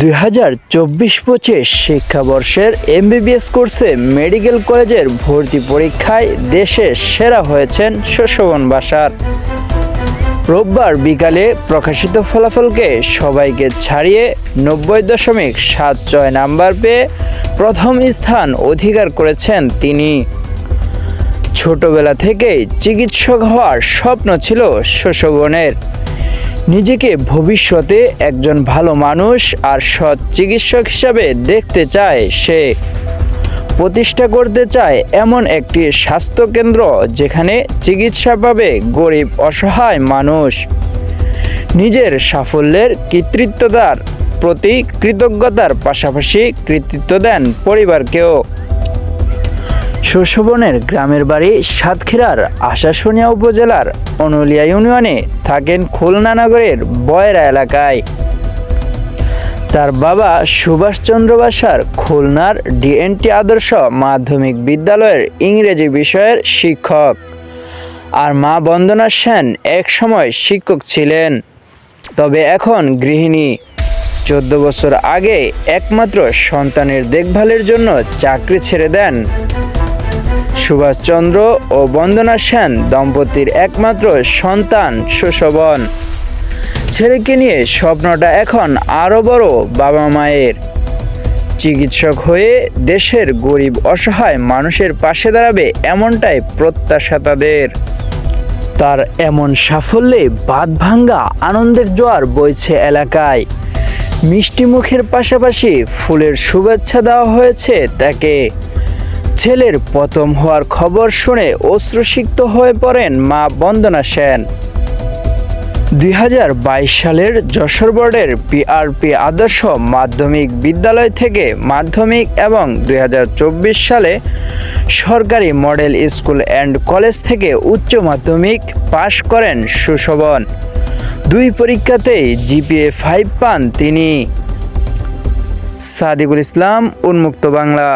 দুই হাজার চব্বিশ পঁচিশ শিক্ষাবর্ষের এমবিবিএস কোর্সে মেডিকেল কলেজের ভর্তি পরীক্ষায় দেশে সেরা হয়েছেন শোষবন বাসার। রোববার বিকালে প্রকাশিত ফলাফলকে সবাইকে ছাড়িয়ে নব্বই দশমিক সাত ছয় নাম্বার পেয়ে প্রথম স্থান অধিকার করেছেন তিনি। ছোটবেলা থেকেই চিকিৎসক হওয়ার স্বপ্ন ছিল শোষবনের নিজেকে ভবিষ্যতে একজন ভালো মানুষ আর সৎ চিকিৎসক হিসাবে দেখতে চায় সে। প্রতিষ্ঠা করতে চায় এমন একটি স্বাস্থ্যকেন্দ্র যেখানে চিকিৎসা পাবে গরিব, অসহায় মানুষ। নিজের সাফল্যের কৃতিত্বতার প্রতি কৃতজ্ঞতার পাশাপাশি কৃতিত্ব দেন পরিবারকেও। শস্যবনের গ্রামের বাড়ি সাতক্ষীরার আশাশুনিয়া উপজেলার অনুলিয়া ইউনিয়নে থাকেন খুলনা নগরের বয়রা এলাকায়। তার বাবা সুভাষচন্দ্র বাসার খুলনার ডিএনটি আদর্শ মাধ্যমিক বিদ্যালয়ের ইংরেজি বিষয়ের শিক্ষক। আর মা বন্দনা সেন একসময় শিক্ষক ছিলেন, তবে এখন গৃহিণী। চোদ্দ বছর আগে একমাত্র সন্তানের দেখভালের জন্য চাকরি ছেড়ে দেন। সুভাষচন্দ্র ও বন্দনা সেন দম্পতির একমাত্র সন্তান সুশোভন। ছেলেকে নিয়ে স্বপ্নটা এখন আরও বড় বাবা মায়ের। চিকিৎসক হয়ে দেশের গরিব, অসহায় মানুষের পাশে দাঁড়াবে এমনটাই প্রত্যাশা তাদের। তার এমন সাফল্যে বাদ ভাঙ্গা আনন্দের জোয়ার বইছে এলাকায়। মিষ্টি মুখের পাশাপাশি ফুলের শুভেচ্ছা দেওয়া হয়েছে তাকে। ছেলের প্রথম হওয়ার খবর শুনে অশ্রুসিক্ত হয়ে পড়েন মা বন্দনা সেন। দুই হাজার বাইশ সালের যশোর বোর্ডের পিআরপি আদর্শ মাধ্যমিক বিদ্যালয় থেকে মাধ্যমিক এবং দুই হাজার চব্বিশ সালে সরকারি মডেল স্কুল অ্যান্ড কলেজ থেকে উচ্চ মাধ্যমিক পাশ করেন সুশোভন। দুই পরীক্ষাতেই জিপিএ ফাইভ পান তিনি। সাদিকুল ইসলাম, উন্মুক্ত বাংলা।